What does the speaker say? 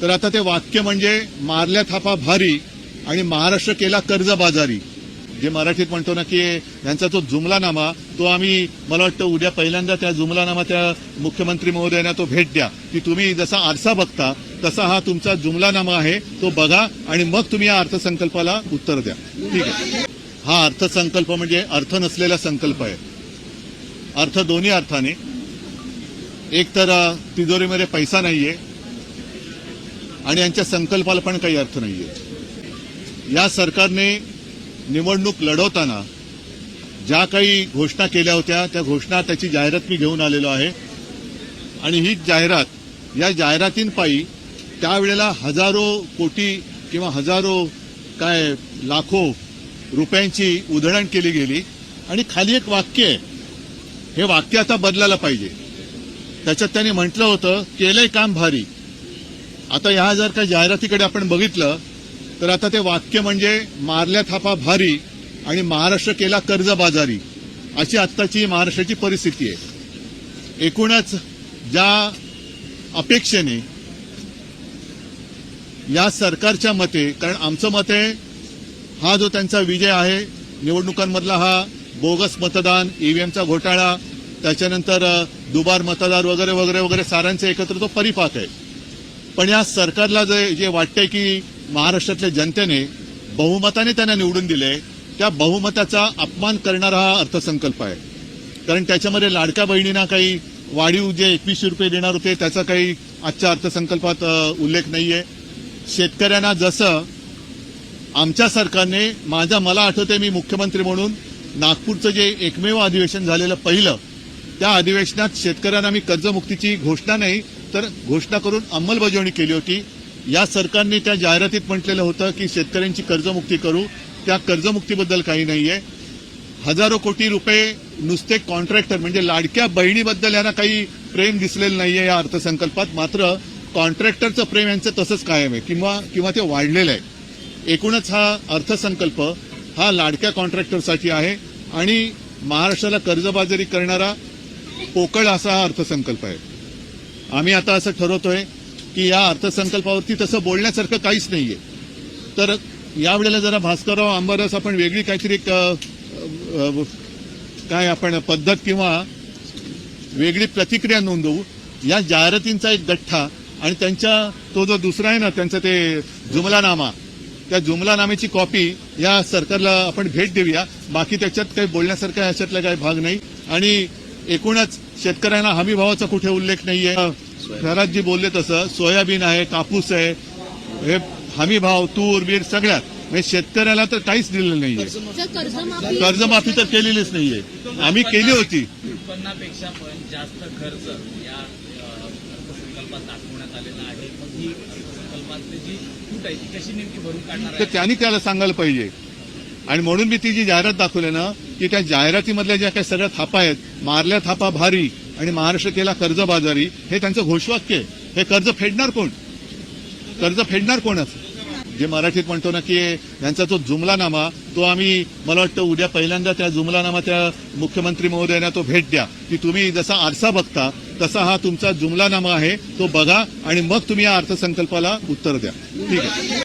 तर आता ते वाक्य म्हणजे मारल्या थापा भारी आणि महाराष्ट्र केला कर्जबाजारी जे मराठीत म्हणतो ना की यांचा जो जुमलानामा तो आम्ही मला वाटतं उद्या पहिल्यांदा त्या जुमलानामा त्या मुख्यमंत्री महोदयांना तो भेट द्या. की तुम्ही जसा आरसा बघता तसा हा तुमचा जुमलानामा आहे तो बघा आणि मग तुम्ही या अर्थसंकल्पाला उत्तर द्या. ठीक आहे. हा अर्थसंकल्प म्हणजे अर्थ नसलेला संकल्प आहे. अर्थ दोन्ही अर्थाने. एक तर तिजोरीमध्ये पैसा नाहीये. आणि यांच्या संकल्पाला पण काही अर्थ नाही आहे या सरकारने निवडणूक लढवताना ज्या काही घोषणा केल्या होत्या त्या घोषणा त्याची जाहिरात मी घेऊन आलेलो आहे. आणि ही जाहिरात या जाहिरातींपायी त्यावेळेला हजारो कोटी किंवा हजारो काय लाखो रुपयांची उधळण केली गेली. आणि खाली एक वाक्य आहे. हे वाक्य आता बदलायला पाहिजे. त्याच्यात त्यांनी म्हटलं होतं केलंय काम भारी. आता ह्या जर का जाहिरातीकडे आपण बघितलं तर आता ते वाक्य म्हणजे मारल्या थापा भारी आणि महाराष्ट्र केला कर्जबाजारी अशी आत्ताची महाराष्ट्राची परिस्थिती आहे. एकूणच ज्या अपेक्षेने या सरकारच्या मते कारण आमचं मत आहे हा जो त्यांचा विजय आहे निवडणुकांमधला हा बोगस मतदान ईव्हीएमचा घोटाळा त्याच्यानंतर दुबार मतदार वगैरे वगैरे वगैरे साऱ्यांचे एकत्र तो परिपाक आहे. पण या सरकारला जे जे वाटतंय की महाराष्ट्रातल्या जनतेने बहुमताने त्यांना निवडून दिले त्या बहुमताचा अपमान करणारा हा अर्थसंकल्प आहे. कारण त्याच्यामध्ये लाडक्या बहिणींना काही वाढीव जे एकवीसशे रुपये देणार होते त्याचा काही आजच्या अर्थसंकल्पात उल्लेख उल्लेख नाहीये. शेतकऱ्यांना जसं आमच्या सरकारने माझा मला आठवते मी मुख्यमंत्री म्हणून नागपूरचं जे एकमेव अधिवेशन झालेलं पहिलं त्या अधिवेशनात शेतकऱ्यांना मी कर्जमुक्तीची घोषणा नाही तर घोषणा करून अंमलबजावणी केली होती. या सरकारने त्या जाहिरातीत म्हटलेलं होतं की शेतकऱ्यांची कर्जमुक्ती करू. त्या कर्जमुक्तीबद्दल काही नाही आहे हजारो कोटी रुपये नुसते कॉन्ट्रॅक्टर म्हणजे लाडक्या बहिणीबद्दल यांना काही प्रेम दिसलेलं नाही आहे या अर्थसंकल्पात. मात्र कॉन्ट्रॅक्टरचं प्रेम यांचं तसंच कायम आहे किंवा किंवा ते वाढलेलं आहे. एकूणच हा अर्थसंकल्प हा लाडक्या कॉन्ट्रॅक्टरसाठी आहे आणि महाराष्ट्राला कर्जबाजारी करणारा पोकळ असा हा अर्थसंकल्प आहे. आम्ही आता असं ठरवतोय की या अर्थसंकल्पावरती तसं बोलण्यासारखं काहीच नाहीये. तर यावेळेला जरा भास्करराव आंबारस आपण वेगळी काहीतरी एक, काय आपण पद्धत किंवा वेगळी प्रतिक्रिया नोंदवू. या जाहिरातींचा एक गठ्ठा आणि त्यांच्या तो जो दुसरा आहे ना त्यांचा ते जुमलानामा त्या जुमलानामेची कॉपी या सरकारला आपण भेट देऊया. बाकी त्याच्यात काही बोलण्यासारखा ह्याच्यातला काही भाग नाही. आणि एकूणच शेतकऱ्यांना हमी भावाचा कुठे उल्लेख नाहीये. घरात जी बोलले तसं सोयाबीन आहे कापूस आहे हे हमी भाव तूर बीर सगळ्यात. म्हणजे शेतकऱ्याला तर काहीच दिलेलं नाहीये. कर्जमाफी तर केलेलीच नाहीये. आम्ही केली होती. उत्पन्नापेक्षा पण जास्त खर्च या अ, अर्थसंकल्पात दाखवण्यात आलेला आहे. मग ही अर्थसंकल्पातली जी फूट आहे ती कशी नेमकी भरून काढणार तर आहे? त्यांनी त्याला सांगायला पाहिजे. आणि म्हणून मी ती जी जाहिरात दाखवली ना की त्या जाहिरातीमधल्या ज्या काही सगळ्या थापा आहेत मारल्या थापा भारी आणि महाराष्ट्र केला कर्जबाजारी हे त्यांचं घोषवाक्य आहे. हे कर्ज फेडणार कोण? कर्ज फेडणार कोणच? जे मराठीत म्हणतो ना की यांचा जो जुमलानामा तो आम्ही मला वाटतं उद्या पहिल्यांदा त्या जुमलानामा त्या मुख्यमंत्री महोदयांना तो भेट द्या. की तुम्ही जसा आरसा बघता तसा हा तुमचा जुमलानामा आहे तो बघा आणि मग तुम्ही या अर्थसंकल्पाला उत्तर द्या. ठीक आहे.